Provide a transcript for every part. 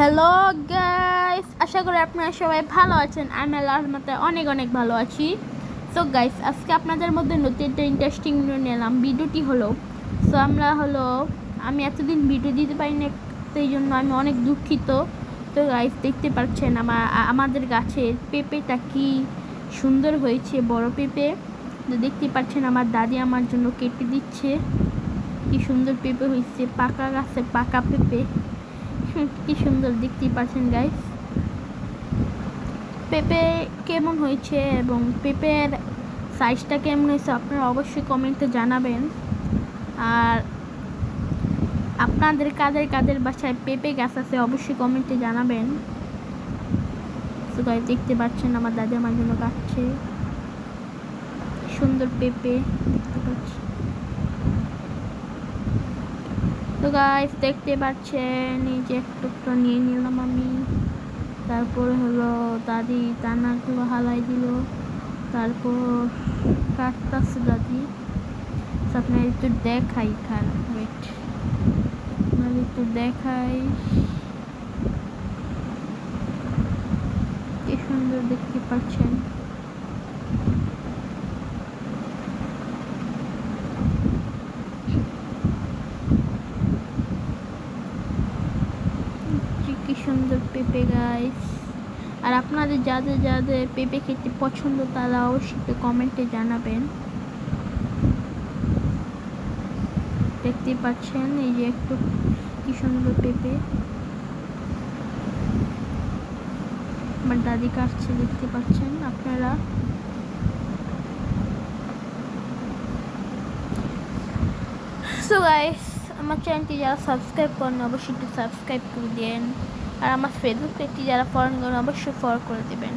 Hello guys আশা করি আপনারা সবাই ভালো আছেন। আমি আল্লাহর রহমতে অনেক অনেক ভালো আছি। সো গাইস আজকে আপনাদের মধ্যে নতুন একটা ইন্টারেস্টিং ভিডিও নিলাম ভিডিওটি হলো সো আমরা হলো, আমি এতদিন ভিডিও দিতে পারি না সেই জন্য আমি অনেক দুঃখিত। তো গাইস দেখতে পাচ্ছেন আমার আমাদের গাছের পেঁপেটা কি সুন্দর হয়েছে, বড় পেঁপে। তো দেখতে পাচ্ছেন আমার দাদি আমার জন্য কেটে দিচ্ছে। কি সুন্দর পেঁপে হয়েছে, পাকা গাছে পাকা পেঁপে। কি সুন্দর দেখতেই পাচ্ছেন গাইস পেঁপে কেমন হয়েছে এবং পেঁপের সাইজটা কেমন হয়েছে আপনারা অবশ্যই কমেন্টে জানাবেন। আর আপনাদের কাদের কাদের বাসায় পেঁপে গাছ আছে অবশ্যই কমেন্টে জানাবেন। গাইস দেখতে পাচ্ছেন আমার দাদি আমার জন্য কাটছে। সুন্দর পেঁপে, দেখতে পাচ্ছি তো গাইস দেখতে পাচ্ছেন, এই যে একটু একটু নিয়ে নিলাম আমি। তারপরে হলো দাদি দানাগুলো হালাই দিল। তারপর কাটতেছে দাদি। আপনার একটু দেখাই, খান ওয়েট আপনার একটু দেখাই। কি সুন্দর দেখতে পাচ্ছেন যে কি সুন্দর পেঁপে গাইস আর আপনাদের যাদের যাদের পেঁপে খেতে পছন্দ, তারা অবশ্যই কমেন্টে জানাবেন। দেখতে পাচ্ছেন এই যে একটু কি সুন্দর পেঁপে। আমার দাদি কাটছে, দেখতে পাচ্ছেন আপনারা? সো গাইস আমার চ্যানেলটি যারা সাবস্ক্রাইব করেন অবশ্যই একটু সাবস্ক্রাইব করে দেন। আর আমার ফেসবুক পেজটি যারা ফলো করেন অবশ্যই ফলো করে দেবেন।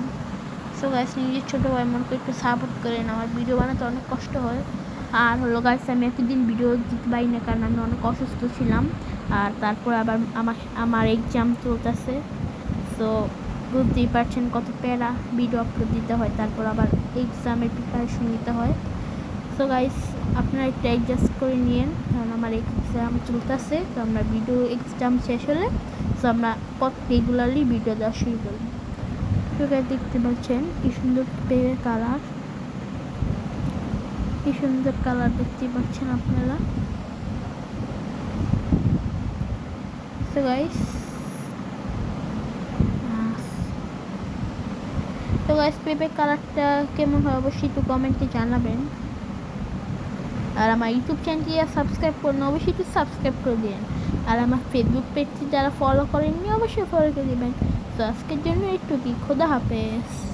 সো গাইস নিজের ছোটো ভাই মনকে একটু সাপোর্ট করেন। আমার ভিডিও বানাতে অনেক কষ্ট হয়। আর হলো গাইস আমি এতদিন ভিডিও দিতে পারি না কারণ আমি অনেক অসুস্থ ছিলাম। আর তারপর আবার আমার আমার এক্সাম চলতেছে। সো বুঝতেই পারছেন কত প্যারা ভিডিও আপলোড দিতে হয়। তারপর আবার এক্সামের প্রিপারেশন নিতে হয়। সো গাইস আপনারা একটু অ্যাডজাস্ট করে নিন কারণ আমার এক্সাম চলতেছে। তো আমরা ভিডিও এক্সাম শেষ হলে তো আমরা রেগুলারলি ভিডিও দেওয়া শুরু করব তো দেখতে পাচ্ছেন কি সুন্দর পেয়ের কালার কি সুন্দর কালার দেখতে পাচ্ছেন আপনারা। তো গাইস তো গাইস কালারটা কেমন হয় অবশ্যই একটু কমেন্টে জানাবেন। আর আমার ইউটিউব চ্যানেলটি সাবস্ক্রাইব করেন, অবশ্যই একটু সাবস্ক্রাইব করে দিন। আর আমার ফেসবুক পেজটি যারা ফলো করেননি, অবশ্যই ফলো করে দেবেন। তো আজকের জন্য একটু কি খোদা হাফেজ।